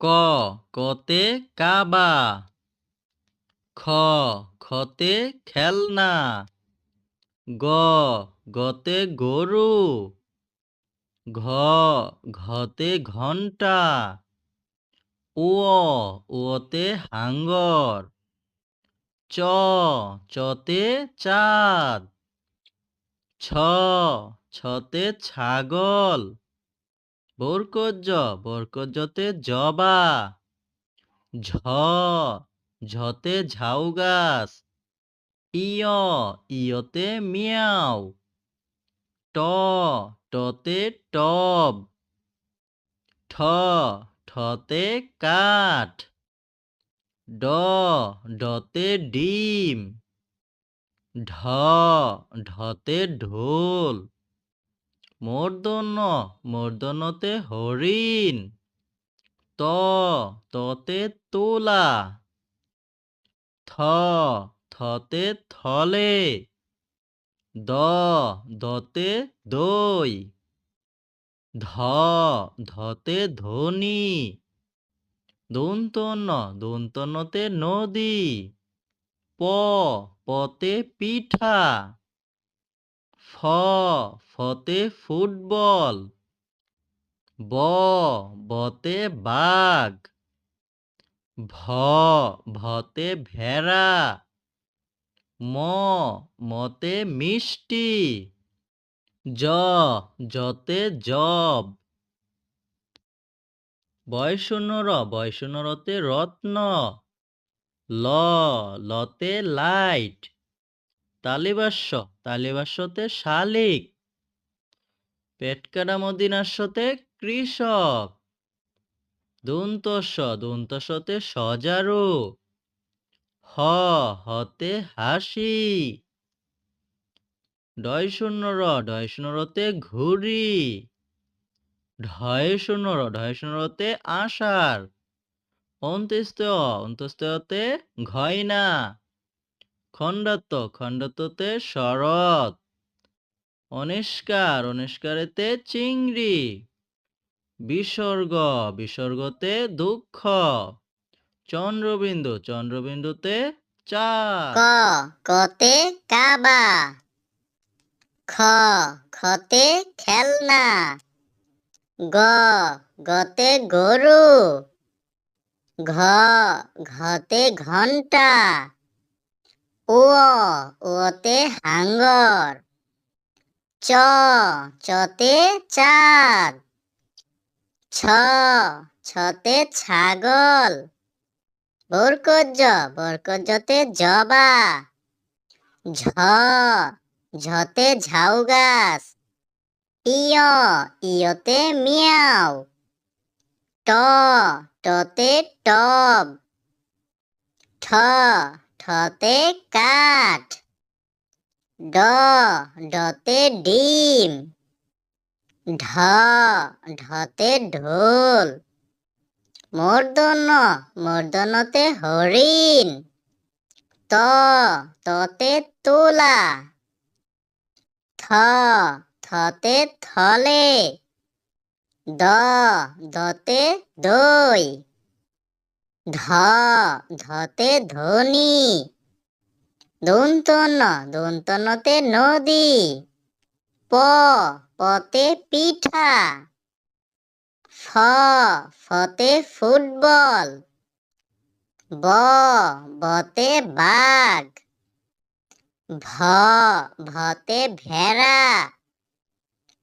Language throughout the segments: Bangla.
ক, কতে কাবা। খ, খতে খেলনা। গ, গতে গরু। ঘ, ঘতে ঘণ্টা ও ওতে হাঙ্গর। চ, চতে চাঁদ। ছ, ছতে ছাগল। বরকজ বরকজতে জবা। ঝ, ঝতে ঝাউ গাছ। ইয়, ইয়তে মিয়াও। ট, টতে টব। ঠ, ঠতে কাঠ। ড, ডতে ডিম। ঢ, ঢতে ঢোল। মূর্ধন্য মূর্ধন্যতে হরিণ। ত, ততে তোলা। থ, থতে থলে। দ, দতে দই। ধ, ধতে ধনি। দন্তন্য দন্তন্যতে নদী। প, পতে পিঠা। ফ, ফতে ফুটবল। ব, বতে বাঘ। ভ, ভতে ভেড়া। ম, মতে মিষ্টি। জ, যতে জব। বয়শূন্যর বয়শূন্যরতে রত্ন। ল, লতে লাইট। তালিবাস্য, তালিবাস্যতে শালিক পেটকাটা মদিনাস্যতে কৃষক, দন্তস্য, দন্তস্যতে সজারু, হ, হতে হাসি ডয় শূন্য র ডয় শূন্য রতে ঘুড়ি ঢয় শূন্য র ঢয় শূন্য রতে আষাঢ় অন্ত্যস্ত অন্ত্যস্ততে ঘয়না। খণ্ডাত্ম খণ্ডাত্মতে শরৎ। অনিষ্কার, অনিষ্কারেতে চিংড়ি। বিসর্গ, বিসর্গতে দুঃখ। চন্দ্রবিন্দু, চন্দ্রবিন্দুতে চাঁদ। কতে কাবা। খ, খতে খেলনা। গ, গতে গরু। ঘ, ঘতে ঘণ্টা ও ওতে হাঙ্গর। চ, চতে চাঁদ। ছ, ছতে ছাগল। বরকজ বরকজতে জবা। ঝ, ঝতে ঝাউ গাছ ইয়, ইয়তে মিয়াও। ট, টতে টব। ঠ ঠতে কাঠ। ড, ডতে ডিম। ঢ, ঢতে ঢোল। মূর্ধন্য মূর্ধন্যতে হরিণ। ত, ততে তোলা। থ, থতে থলে। দ, দতে দই। ধ, ধতে ধনি। দন্তন্য দন্তন্যতে নদী। প, পতে পিঠা। ফ, ফতে ফুটবল। ব, বতে বাঘ। ভ, ভতে ভেড়া।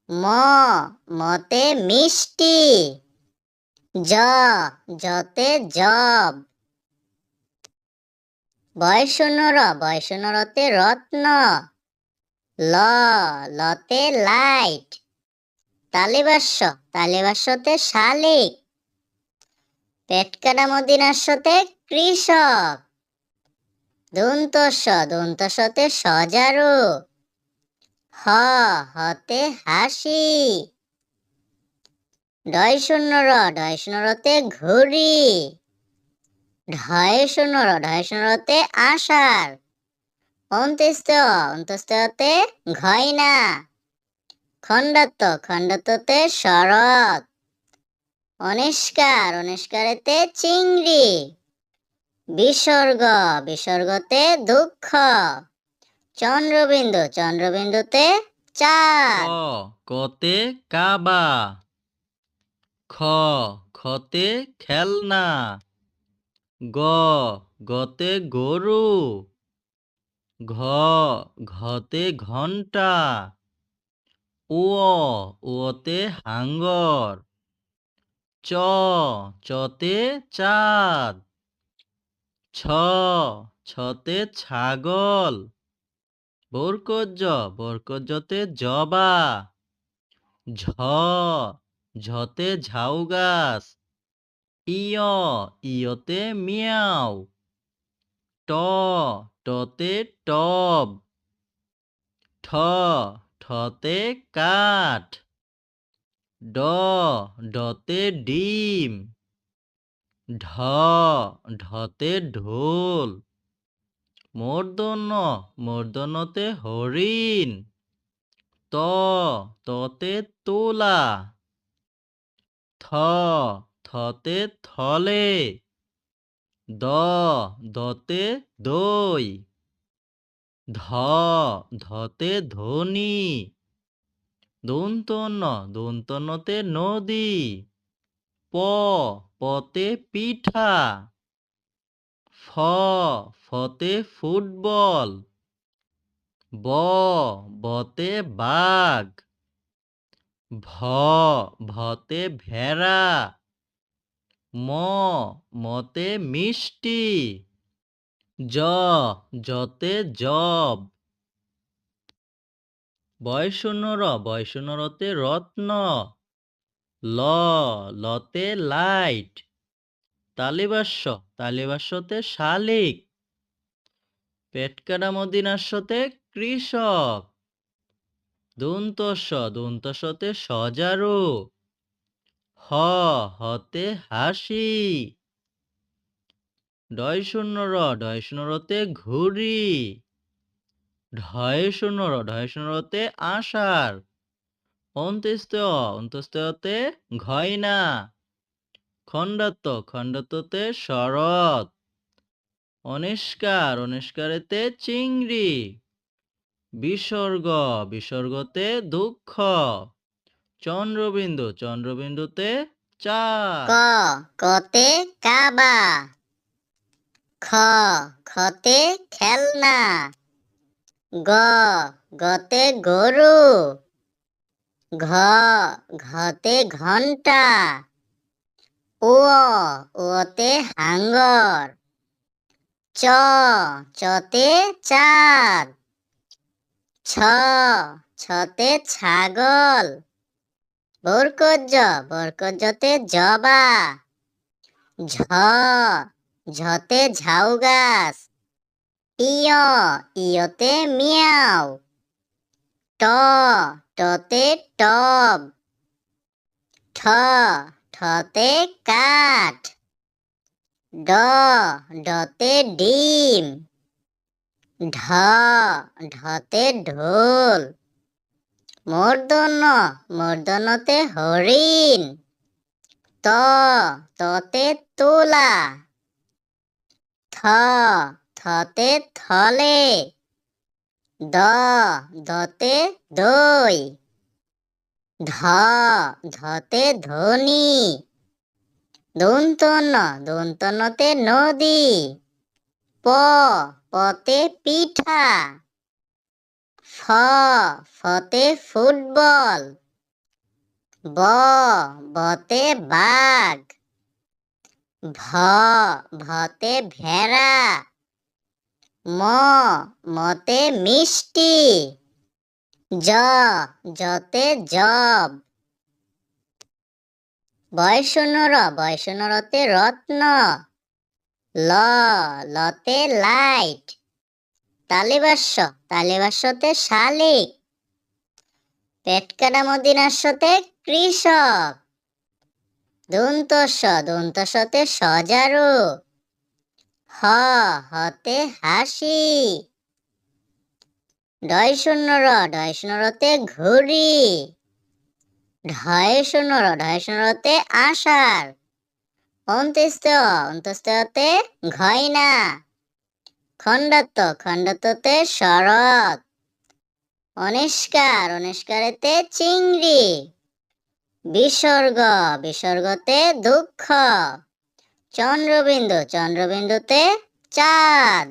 ম, মতে মিষ্টি। জ, যতে জব। বয়সনর বয়সনরতে রত্ন। ল, লতে লাইট। তালিবাস্য তালিবাস্যতে শালিক। পেটকাটা মদিনাস্যতে কৃষক। দন্তস্য দন্তস্যতে সজারু। হ, হতে হাসি। ডয় শূন্য র ডয় শূন্য রতে ঘুড়ি। ঢয় শূন্য র ঢয় শূন্য রতে আষাঢ়। অন্ত্যস্ত অন্ত্যস্ততে ঘয়না খণ্ডাত্ম খণ্ডাত্মতে শরৎ। অনিষ্কার, অনিষ্কারেতে চিংড়ি। বিসর্গ, বিসর্গতে দুঃখ। চন্দ্রবিন্দু, চন্দ্রবিন্দুতে চাঁদ। কতে কাবা। খ, খতে খেলনা। গ, গতে গরু। ঘ, ঘতে ঘণ্টা ও ওতে হাঙ্গর। চ, চতে চাঁদ। ছ, ছতে ছাগল। বরকজ বরকজতে জবা। ঝ ঝতে ঝাউ গাছ, ইয়, ইয়তে মিয়াও, ট, টতে টব, ঠ, ঠতে কাঠ, ড, ডতে ডিম, ঢ, ঢতে ঢোল মূর্ধন্য মূর্ধন্যতে হরিণ, ত, ততে তোলা থ, থতে থলে। দ, দতে দই। ধ, ধতে ধনি। দন্তন্য দন্তন্যতে নদী। প, পতে পিঠা। ফ, ফতে ফুটবল। ব, বতে বাঘ। ভ, ভতে ভেড়া, ম, মতে মিষ্টি, জ, জতে জব। বয়শূন্যর বয়শূন্যরতে রত্ন, ল, লতে লাইট, তালিবাস্য, তালিবাস্যতে শালিক, পেটকাটা মদিনাস্যতে কৃষক। দন্তস্য দন্তস্যতে সজারু। হ, হতে হাসি। ডয় শূন্য র ডয় শূন্য রতে ঘুড়ি ঢয় শূন্য র ঢয় শূন্য রতে আষাঢ়। অন্ত্যেস্ত, অন্ত্যেস্ততে ঘয়না। খণ্ডাত্ম খণ্ডাত্মতে শরৎ। অনিষ্কার, অনিষ্কারেতে চিংড়ি। বিসর্গ, বিসর্গতে দুঃখ। চন্দ্রবিন্দু, চন্দ্রবিন্দুতে ক চাঁদ কতে কাবা। খ, খতে খেলনা। গ, গতে গরু। ঘ, ঘতে ঘণ্টা ও ওতে হাঙ্গর। চ, চতে চাঁদ। ছ, ছতে ছাগল। বরকজ বরকজতে জবা। ঝ, ঝতে ঝাউ গাছ ইয়, ইয়তে মিয়াও। ট, টতে টব। ঠ, ঠতে কাঠ। ড, ডতে ডিম। ঢ ঢতে ঢোল। মূর্ধন্য মূর্ধন্যতে হরিণ। ত, ততে তোলা। থ, থতে থলে। দ, দতে দই। ধ, ধতে ধনি। দন্তন্য দন্তন্যতে নদী। প পতে পিঠা ফ ফতে ফুটবল, ব বতে বাঘ, ভ ভতে ভেড়া, ম মতে মিষ্টি, জ জতে জব। বয়সনর, বয়সনরতে রত্ন ল, লতে লাইট। তালিবাস্য তালিবাস্যতে শালিক। পেটকাটা মদিনাস্যতে কৃষক। দন্তস্য দন্তস্যতে সজারু। হ, হতে হাসি। ডয় শূন্য র ডয় শূন্য রতে ঘুড়ি। ঢয়ে শূন্য র ঢয়ে শূন্য রতে আষাঢ়। অন্ত্যেষ্ট অন্ত্যেষ্টতে ঘয়না খণ্ডত্ব খণ্ডত্বতে শরৎ অনিষ্কার অনিষ্কারেতে চিংড়ি বিসর্গ বিসর্গতে দুঃখ চন্দ্রবিন্দু চন্দ্রবিন্দুতে চাঁদ